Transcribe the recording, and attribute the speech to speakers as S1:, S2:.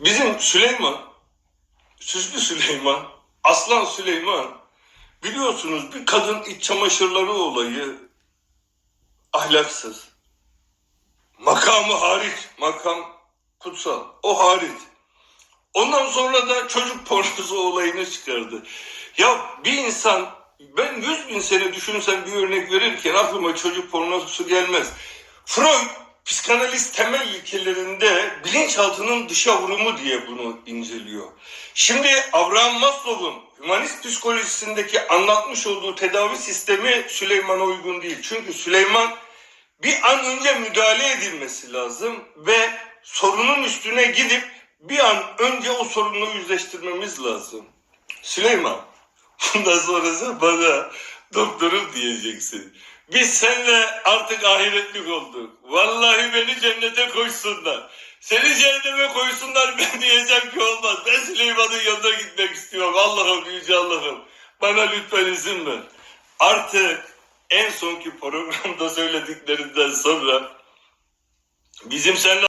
S1: Bizim Süleyman, Süslü Süleyman, Aslan Süleyman biliyorsunuz bir kadın iç çamaşırları olayı ahlaksız. Makamı hariç, makam kutsal, o hariç. Ondan sonra da çocuk pornosu olayını çıkardı. Ya bir insan, ben yüz bin sene düşünsem bir örnek verirken aklıma çocuk pornosu gelmez. Freud, psikanaliz temel ilkelerinde bilinçaltının dışa vurumu diye bunu inceliyor. Şimdi Abraham Maslow'un humanist psikolojisindeki anlatmış olduğu tedavi sistemi Süleyman'a uygun değil. Çünkü Süleyman bir an önce müdahale edilmesi lazım ve sorunun üstüne gidip bir an önce o sorunla yüzleştirmemiz lazım. Süleyman, bundan sonrası bana doktorum diyeceksin. Biz seninle artık ahiretlik olduk. Vallahi beni cennete koysunlar. Seni cehenneme koysunlar ben diyeceğim ki olmaz. Ben Süleyman'ın yanına gitmek istiyorum. Allah'ım yüce Allah'ım. Bana lütfen izin ver. Artık en sonki programda söylediklerinden sonra bizim seninle